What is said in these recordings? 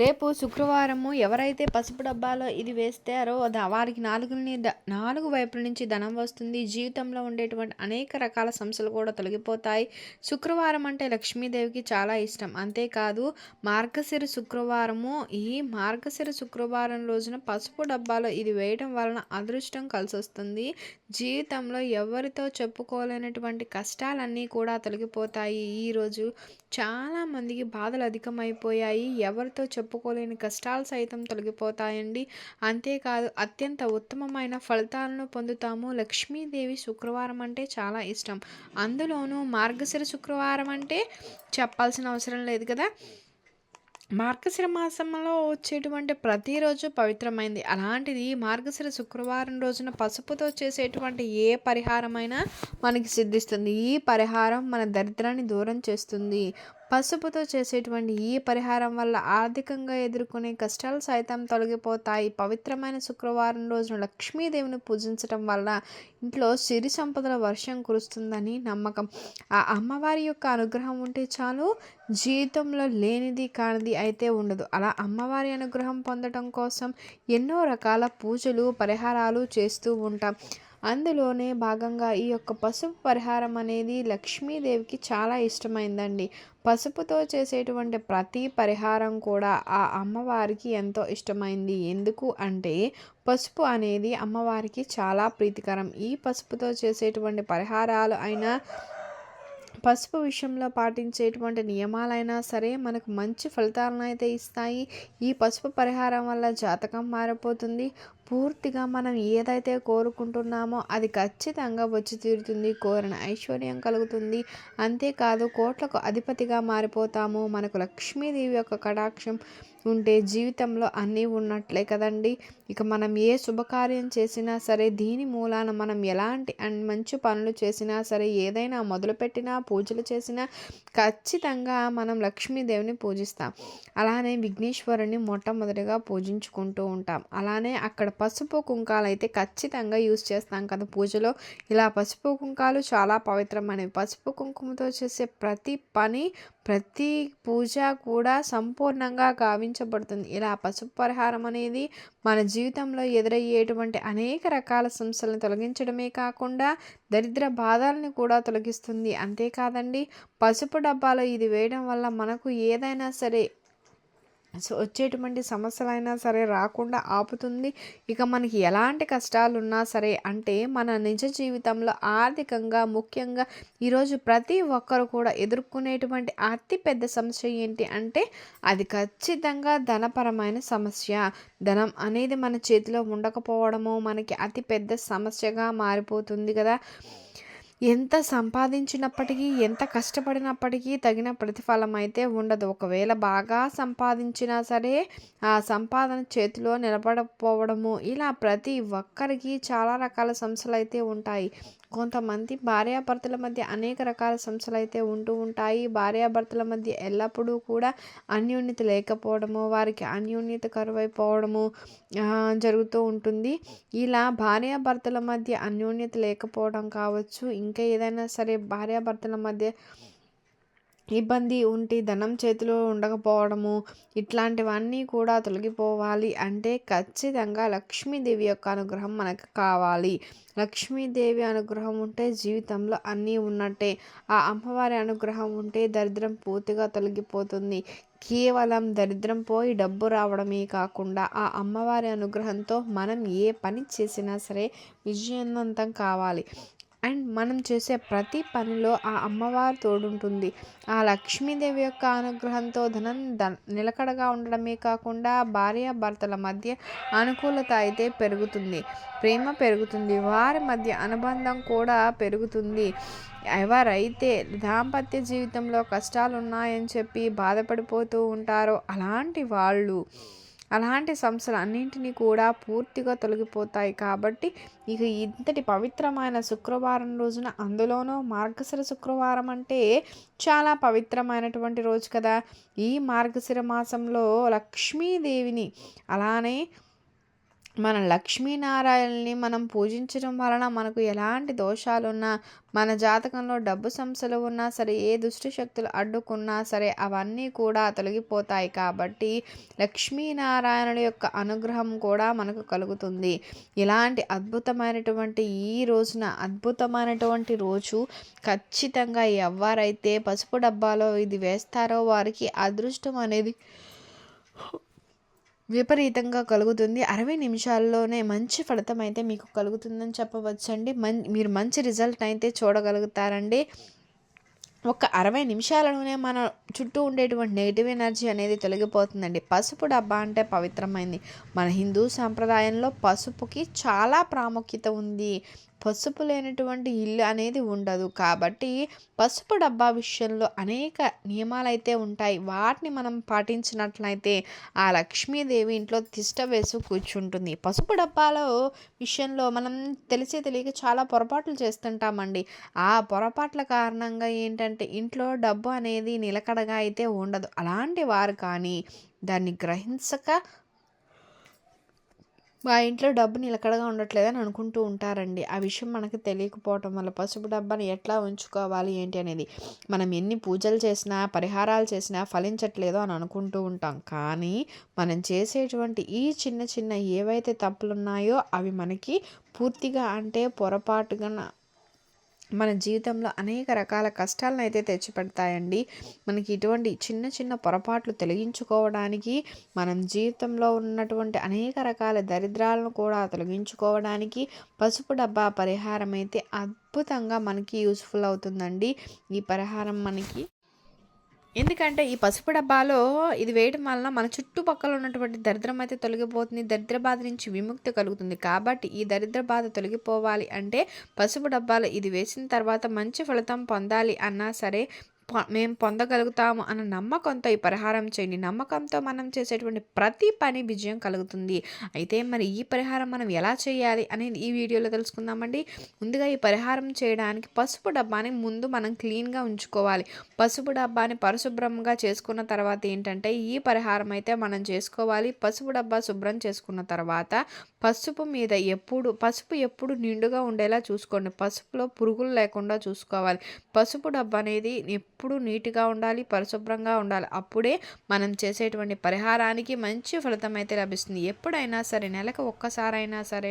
రేపు శుక్రవారము ఎవరైతే పసుపు డబ్బాలో ఇది వేస్తారో వారికి నాలుగుని నాలుగు వైపుల నుంచి ధనం వస్తుంది. జీవితంలో ఉండేటువంటి అనేక రకాల సమస్యలు కూడా తొలగిపోతాయి. శుక్రవారం అంటే లక్ష్మీదేవికి చాలా ఇష్టం. అంతేకాదు మార్గశిర శుక్రవారము ఈ మార్గశిర శుక్రవారం రోజున పసుపు డబ్బాలో ఇది వేయడం వలన అదృష్టం కలిసి వస్తుంది జీవితంలో ఎవరితో చెప్పుకోలేనటువంటి కష్టాలన్నీ కూడా తొలగిపోతాయి. ఈరోజు చాలామందికి బాధలు అధికమైపోయాయి. ఎవరితో చెప్పు చెప్పుకోలేని కష్టాలు సైతం తొలగిపోతాయండి. అంతేకాదు అత్యంత ఉత్తమమైన ఫలితాలను పొందుతాము. లక్ష్మీదేవి శుక్రవారం అంటే చాలా ఇష్టం. అందులోనూ మార్గశిర శుక్రవారం అంటే చెప్పాల్సిన అవసరం లేదు కదా. మార్గశిర మాసంలో వచ్చేటువంటి ప్రతిరోజు పవిత్రమైంది. అలాంటిది మార్గశిర శుక్రవారం రోజున పసుపుతో చేసేటువంటి ఏ పరిహారమైనా మనకి సిద్ధిస్తుంది. ఈ పరిహారం మన దరిద్రాన్ని దూరం చేస్తుంది. పసుపుతో చేసేటువంటి ఈ పరిహారం వల్ల ఆర్థికంగా ఎదుర్కొనే కష్టాలు సైతం తొలగిపోతాయి. పవిత్రమైన శుక్రవారం రోజున లక్ష్మీదేవిని పూజించడం వల్ల ఇంట్లో సిరి సంపదల వర్షం కురుస్తుందని నమ్మకం. ఆ అమ్మవారి యొక్క అనుగ్రహం ఉంటే చాలు జీవితంలో లేనిది కానిది అయితే ఉండదు. అలా అమ్మవారి అనుగ్రహం పొందడం కోసం ఎన్నో రకాల పూజలు పరిహారాలు చేస్తూ ఉంటాం. అందులోనే భాగంగా ఈ యొక్క పసుపు పరిహారం అనేది లక్ష్మీదేవికి చాలా ఇష్టమైందండి. పసుపుతో చేసేటువంటి ప్రతి పరిహారం కూడా ఆ అమ్మవారికి ఎంతో ఇష్టమైంది. ఎందుకు అంటే పసుపు అనేది అమ్మవారికి చాలా ప్రీతికరం. ఈ పసుపుతో చేసేటువంటి పరిహారాలు అయినా పసుపు విషయంలో పాటించేటువంటి నియమాలైనా సరే మనకు మంచి ఫలితాలను అయితే ఇస్తాయి. ఈ పసుపు పరిహారం వల్ల జాతకం మారిపోతుంది. పూర్తిగా మనం ఏదైతే కోరుకుంటున్నామో అది ఖచ్చితంగా వచ్చి తీరుతుంది కోరిన ఐశ్వర్యం కలుగుతుంది. అంతేకాదు కోట్లకు అధిపతిగా మారిపోతాము. మనకు లక్ష్మీదేవి యొక్క కటాక్షం ఉంటే జీవితంలో అన్నీ ఉన్నట్లే కదండి. ఇక మనం ఏ శుభకార్యం చేసినా సరే దీని మూలాన మనం ఎలాంటి అండ్ మంచి పనులు చేసినా సరే ఏదైనా మొదలుపెట్టినా పూజలు చేసినా ఖచ్చితంగా మనం లక్ష్మీదేవిని పూజిస్తాం. అలానే విఘ్నేశ్వరుని మొట్టమొదటిగా పూజించుకుంటూ ఉంటాం. అలానే అక్కడ పసుపు కుంకాలు అయితే ఖచ్చితంగా యూస్ చేస్తాం కదా పూజలో. ఇలా పసుపు కుంకాలు చాలా పవిత్రమైనవి. పసుపు కుంకుమతో చేసే ప్రతి పని ప్రతి పూజ కూడా సంపూర్ణంగా గావించబడుతుంది. ఇలా పసుపు పరిహారం అనేది మన జీవితంలో ఎదురయ్యేటువంటి అనేక రకాల సమస్యలను తొలగించడమే కాకుండా దరిద్ర బాధల్ని కూడా తొలగిస్తుంది. అంతేకాదండి పసుపు డబ్బాలో ఇది వేయడం వల్ల మనకు ఏదైనా సరే సో వచ్చేటువంటి సమస్యలైనా సరే రాకుండా ఆపుతుంది. ఇక మనకి ఎలాంటి కష్టాలు ఉన్నా సరే అంటే మన నిజ జీవితంలో ఆర్థికంగా ముఖ్యంగా ఈరోజు ప్రతి ఒక్కరు కూడా ఎదుర్కొనేటువంటి అతిపెద్ద సమస్య ఏంటి అంటే అది ఖచ్చితంగా ధనపరమైన సమస్య. ధనం అనేది మన చేతిలో ఉండకపోవడము మనకి అతిపెద్ద సమస్యగా మారిపోతుంది కదా. ఎంత సంపాదించినప్పటికీ ఎంత కష్టపడినప్పటికీ తగిన ప్రతిఫలం అయితే ఉండదు. ఒకవేళ బాగా సంపాదించినా సరే ఆ సంపాదన చేతిలో నిలబడకపోవడము ఇలా ప్రతి ఒక్కరికి చాలా రకాల సమస్యలు అయితే ఉంటాయి. కొంతమంది భార్యాభర్తల మధ్య అనేక రకాల సమస్యలు అయితే ఉంటూ ఉంటాయి. భార్యాభర్తల మధ్య ఎల్లప్పుడూ కూడా అన్యోన్యత లేకపోవడము వారికి అన్యోన్యత కరువైపోవడము జరుగుతూ ఉంటుంది. ఇలా భార్యాభర్తల మధ్య అన్యోన్యత లేకపోవడం కావచ్చు. ఇంకా ఏదైనా సరే భార్యాభర్తల మధ్య ఇబ్బంది ఉంటే ధనం చేతిలో ఉండకపోవడము ఇట్లాంటివన్నీ కూడా తొలగిపోవాలి అంటే ఖచ్చితంగా లక్ష్మీదేవి యొక్క అనుగ్రహం మనకు కావాలి. లక్ష్మీదేవి అనుగ్రహం ఉంటే జీవితంలో అన్నీ ఉన్నట్టే. ఆ అమ్మవారి అనుగ్రహం ఉంటే దరిద్రం పూర్తిగా తొలగిపోతుంది. కేవలం దరిద్రం పోయి డబ్బు రావడమే కాకుండా ఆ అమ్మవారి అనుగ్రహంతో మనం ఏ పని చేసినా సరే విజయవంతం కావాలి. అండ్ మనం చేసే ప్రతి పనిలో ఆ అమ్మవారు తోడుంటుంది. ఆ లక్ష్మీదేవి యొక్క అనుగ్రహంతో ధనం ద నిలకడగా ఉండడమే కాకుండా భార్య భర్తల మధ్య అనుకూలత అయితే పెరుగుతుంది. ప్రేమ పెరుగుతుంది. వారి మధ్య అనుబంధం కూడా పెరుగుతుంది. ఎవరైతే దాంపత్య జీవితంలో కష్టాలు ఉన్నాయని చెప్పి బాధపడిపోతూ ఉంటారో అలాంటి వాళ్ళు అలాంటి సంస్థలు అన్నింటినీ కూడా పూర్తిగా తొలగిపోతాయి. కాబట్టి ఇక ఇంతటి పవిత్రమైన శుక్రవారం రోజున అందులోనూ మార్గశిర శుక్రవారం అంటే చాలా పవిత్రమైనటువంటి రోజు కదా. ఈ మార్గశిర మాసంలో లక్ష్మీదేవిని అలానే మన లక్ష్మీనారాయణని మనం పూజించడం వలన మనకు ఎలాంటి దోషాలున్నా మన జాతకంలో డబ్బు సమస్యలు ఉన్నా సరే ఏ దుష్టి శక్తులు అడ్డుకున్నా సరే అవన్నీ కూడా తొలగిపోతాయి కాబట్టి లక్ష్మీనారాయణుల యొక్క అనుగ్రహం కూడా మనకు కలుగుతుంది. ఇలాంటి అద్భుతమైనటువంటి ఈ రోజున అద్భుతమైనటువంటి రోజు ఖచ్చితంగా ఎవరైతే పసుపు డబ్బాలో ఇది వేస్తారో వారికి అదృష్టం అనేది విపరీతంగా కలుగుతుంది. అరవై నిమిషాల్లోనే మంచి ఫలితం అయితే మీకు కలుగుతుందని చెప్పవచ్చండి. మన్ మీరు మంచి రిజల్ట్ అయితే చూడగలుగుతారండి. ఒక అరవై నిమిషాలలోనే మన చుట్టూ ఉండేటువంటి నెగిటివ్ ఎనర్జీ అనేది తొలగిపోతుందండి. పసుపు డబ్బా అంటే పవిత్రమైంది. మన హిందూ సాంప్రదాయంలో పసుపుకి చాలా ప్రాముఖ్యత ఉంది. పసుపు లేనటువంటి ఇల్లు అనేది ఉండదు. కాబట్టి పసుపు డబ్బా విషయంలో అనేక నియమాలు అయితే ఉంటాయి. వాటిని మనం పాటించినట్లయితే ఆ లక్ష్మీదేవి ఇంట్లో తిష్ట వేసి కూర్చుంటుంది. పసుపు డబ్బాలో విషయంలో మనం తెలిసే తెలియక చాలా పొరపాట్లు చేస్తుంటామండి. ఆ పొరపాట్ల కారణంగా ఏంటంటే ఇంట్లో డబ్బు అనేది నిలకడగా అయితే ఉండదు. అలాంటి వారు కానీ దాన్ని గ్రహించక మా ఇంట్లో డబ్బు నిలకడగా ఉండట్లేదని అనుకుంటూ ఉంటారండి. ఆ విషయం మనకు తెలియకపోవటం వల్ల పసుపు డబ్బాని ఎట్లా ఉంచుకోవాలి ఏంటి అనేది మనం ఎన్ని పూజలు చేసినా పరిహారాలు చేసినా ఫలించట్లేదో అని అనుకుంటూ ఉంటాం. కానీ మనం చేసేటువంటి ఈ చిన్న చిన్న ఏవైతే తప్పులు ఉన్నాయో అవి మనకి పూర్తిగా అంటే పొరపాటుగా మన జీవితంలో అనేక రకాల కష్టాలను అయితే తెచ్చిపెడతాయండి. మనకి ఇటువంటి చిన్న చిన్న పొరపాట్లు తొలగించుకోవడానికి మనం జీవితంలో ఉన్నటువంటి అనేక రకాల దరిద్రాలను కూడా తొలగించుకోవడానికి పసుపు డబ్బా పరిహారం అయితే అద్భుతంగా మనకి యూస్ఫుల్ అవుతుందండి. ఈ పరిహారం మనకి ఎందుకంటే ఈ పసుపు డబ్బాలో ఇది వేయడం వలన మన చుట్టుపక్కల ఉన్నటువంటి దరిద్రం అయితే తొలగిపోతుంది. దరిద్ర బాధ నుంచి విముక్తి కలుగుతుంది. కాబట్టి ఈ దరిద్ర బాధ తొలగిపోవాలి అంటే పసుపు డబ్బాలో ఇది వేసిన తర్వాత మంచి ఫలితం పొందాలి అన్నా సరే మేము పొందగలుగుతాము అన్న నమ్మకంతో ఈ పరిహారం చేయండి. నమ్మకంతో మనం చేసేటువంటి ప్రతి పని విజయం కలుగుతుంది. అయితే మరి ఈ పరిహారం మనం ఎలా చేయాలి అనేది ఈ వీడియోలో తెలుసుకుందామండి. ముందుగా ఈ పరిహారం చేయడానికి పసుపు డబ్బాని ముందు మనం క్లీన్గా ఉంచుకోవాలి. పసుపు డబ్బాని పరిశుభ్రంగా చేసుకున్న తర్వాత ఏంటంటే ఈ పరిహారం అయితే మనం చేసుకోవాలి. పసుపు డబ్బా శుభ్రం చేసుకున్న తర్వాత పసుపు మీద ఎప్పుడు పసుపు ఎప్పుడు నిండుగా ఉండేలా చూసుకోండి. పసుపులో పురుగులు లేకుండా చూసుకోవాలి. పసుపు డబ్బా అనేది ఎప్పుడూ నీట్గా ఉండాలి పరిశుభ్రంగా ఉండాలి. అప్పుడే మనం చేసేటువంటి పరిహారానికి మంచి ఫలితం అయితే లభిస్తుంది. ఎప్పుడైనా సరే నెలకు ఒక్కసారైనా సరే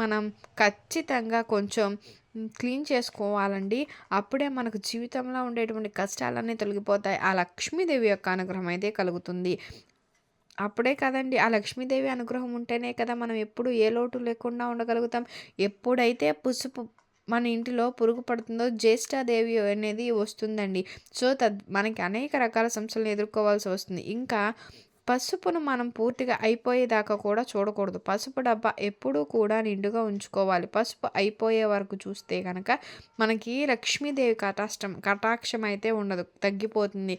మనం ఖచ్చితంగా కొంచెం క్లీన్ చేసుకోవాలండి. అప్పుడే మనకు జీవితంలో ఉండేటువంటి కష్టాలన్నీ తొలగిపోతాయి. ఆ లక్ష్మీదేవి యొక్క అనుగ్రహం అయితే కలుగుతుంది. అప్పుడే కదండి ఆ లక్ష్మీదేవి అనుగ్రహం ఉంటేనే కదా మనం ఎప్పుడు ఏ లోటు లేకుండా ఉండగలుగుతాం. ఎప్పుడైతే పసుపు మన ఇంటిలో పురుగు పడుతుందో జ్యేష్ఠాదేవి అనేది వస్తుందండి. సో తద్ మనకి అనేక రకాల సమస్యలను ఎదుర్కోవాల్సి వస్తుంది. ఇంకా పసుపును మనం పూర్తిగా అయిపోయేదాకా కూడా చూడకూడదు. పసుపు డబ్బా ఎప్పుడూ కూడా నిండుగా ఉంచుకోవాలి. పసుపు అయిపోయే వరకు చూస్తే కనుక మనకి లక్ష్మీదేవి కటాష్టం కటాక్షం అయితే ఉండదు. తగ్గిపోతుంది.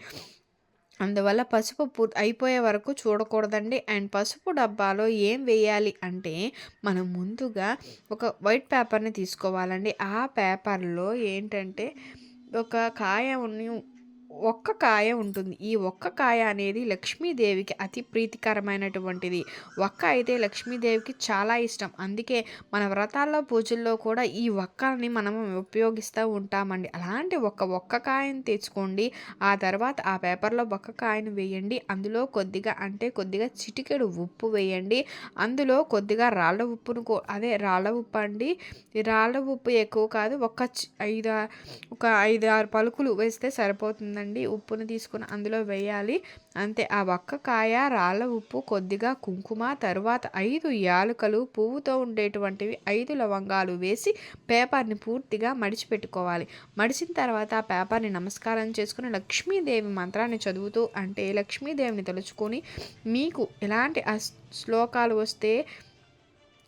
అందువల్ల పసుపు పూ అయిపోయే వరకు చూడకూడదండి. అండ్ పసుపు డబ్బాలో ఏం వేయాలి అంటే మనం ముందుగా ఒక వైట్ పేపర్ని తీసుకోవాలండి. ఆ పేపర్లో ఏంటంటే ఒక కాయ ఒక్క కాయ ఉంటుంది. ఈ ఒక్క కాయ అనేది లక్ష్మీదేవికి అతి ప్రీతికరమైనటువంటిది. ఒక్క అయితే లక్ష్మీదేవికి చాలా ఇష్టం. అందుకే మన వ్రతాల్లో పూజల్లో కూడా ఈ ఒక్కని మనం ఉపయోగిస్తూ ఉంటామండి. అలాంటి ఒక్క ఒక్క కాయను తెచ్చుకోండి. ఆ తర్వాత ఆ పేపర్లో ఒక్క కాయను వేయండి. అందులో కొద్దిగా అంటే కొద్దిగా చిటికెడు ఉప్పు వేయండి. అందులో కొద్దిగా రాళ్ళ ఉప్పును అదే రాళ్ళ ఉప్పు అండి. రాళ్ళ ఉప్పు ఎక్కువ కాదు. ఒక ఐదు ఒక ఐదు ఆరు పలుకులు వేస్తే సరిపోతుందండి. అండి ఉప్పును తీసుకుని అందులో వేయాలి. అంతే ఆ ఒక్క కాయ రాళ్ళ ఉప్పు కొద్దిగా కుంకుమ తర్వాత ఐదు యాలకలు పువ్వుతో ఉండేటువంటివి ఐదు లవంగాలు వేసి పేపర్ని పూర్తిగా మడిచిపెట్టుకోవాలి. మడిచిన తర్వాత ఆ పేపర్ని నమస్కారం చేసుకుని లక్ష్మీదేవి మంత్రాన్ని చదువుతూ అంటే లక్ష్మీదేవిని తలుచుకొని మీకు ఎలాంటి శ్లోకాలు వస్తే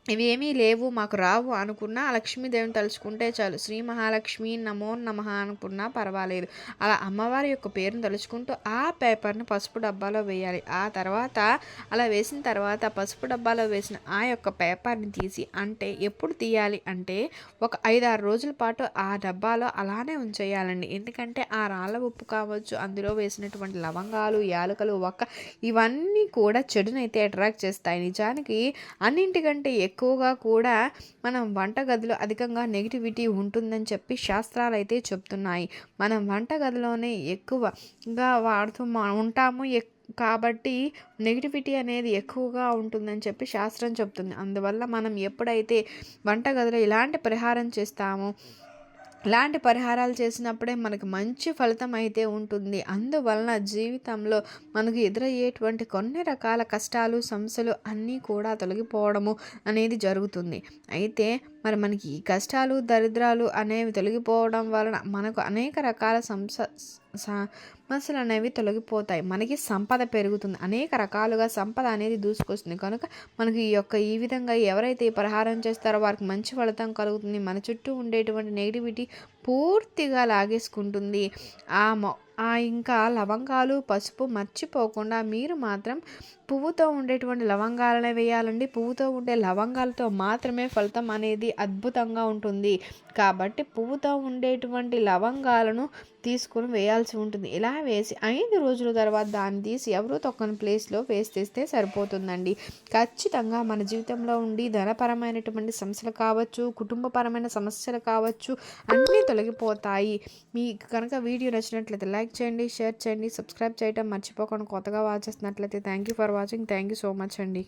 ఇవేమీ లేవు మాకు రావు అనుకున్నా ఆ లక్ష్మీదేవిని తలుచుకుంటే చాలు. శ్రీ మహాలక్ష్మి నమో నమ అనుకున్నా పర్వాలేదు. అలా అమ్మవారి యొక్క పేరును తలుచుకుంటూ ఆ పేపర్ను పసుపు డబ్బాలో వేయాలి. ఆ తర్వాత అలా వేసిన తర్వాత పసుపు డబ్బాలో వేసిన ఆ యొక్క పేపర్ని తీసి అంటే ఎప్పుడు తీయాలి అంటే ఒక ఐదారు రోజుల పాటు ఆ డబ్బాలో అలానే ఉంచేయాలండి. ఎందుకంటే ఆ రాళ్ళ ఉప్పు కావచ్చు అందులో వేసినటువంటి లవంగాలు యాలకలు ఒక్క ఇవన్నీ కూడా చెడునైతే అట్రాక్ట్ చేస్తాయి. నిజానికి అన్నింటికంటే ఎక్కువ ఎక్కువగా కూడా మనం వంటగదిలో అధికంగా నెగిటివిటీ ఉంటుందని చెప్పి శాస్త్రాలు అయితే చెప్తున్నాయి. మనం వంటగదిలోనే ఎక్కువగా వాడుతూ మా- ఉంటాము ఎక్ కాబట్టి నెగిటివిటీ అనేది ఎక్కువగా ఉంటుందని చెప్పి శాస్త్రం చెప్తుంది. అందువల్ల మనం ఎప్పుడైతే వంటగదిలో ఇలాంటి పరిహారం చేస్తామో ఇలాంటి పరిహారాలు చేసినప్పుడే మనకు మంచి ఫలితం అయితే ఉంటుంది. అందువలన జీవితంలో మనకు ఎదురయ్యేటువంటి కొన్ని రకాల కష్టాలు సమస్యలు అన్నీ కూడా తొలగిపోవడము అనేది జరుగుతుంది. అయితే మరి మనకి ఈ కష్టాలు దరిద్రాలు అనేవి తొలగిపోవడం వలన మనకు అనేక రకాల సంస సమస్యలు అనేవి తొలగిపోతాయి. మనకి సంపద పెరుగుతుంది. అనేక రకాలుగా సంపద అనేది దూసుకొస్తుంది. కనుక మనకి ఈ యొక్క ఈ విధంగా ఎవరైతే పరిహారం చేస్తారో వారికి మంచి ఫలితం కలుగుతుంది. మన చుట్టూ ఉండేటువంటి నెగిటివిటీ పూర్తిగా లాగేసుకుంటుంది. ఆ మొ ఆ ఇంకా లవంగాలు పసుపు మర్చిపోకుండా మీరు మాత్రం పువ్వుతో ఉండేటువంటి లవంగాలనే వేయాలండి. పువ్వుతో ఉండే లవంగాలతో మాత్రమే ఫలితం అనేది అద్భుతంగా ఉంటుంది. కాబట్టి పువ్వుతో ఉండేటువంటి లవంగాలను తీసుకొని వేయాల్సి ఉంటుంది. ఇలా వేసి ఐదు రోజుల తర్వాత దాన్ని తీసి ఎవరో తొక్కని ప్లేస్లో వేస్తేస్తే సరిపోతుందండి. ఖచ్చితంగా మన జీవితంలో ఉండి ధనపరమైనటువంటి సమస్యలు కావచ్చు కుటుంబపరమైన సమస్యలు కావచ్చు అన్నీ తొలగిపోతాయి. మీకు కనుక వీడియో నచ్చినట్లయితే లైక్ చేయండి షేర్ చేయండి సబ్స్క్రైబ్ చేయడం మర్చిపోకుండా కొత్తగా వాచ్ చేస్తున్నట్లయితే thank you for watching thank you so much అండి.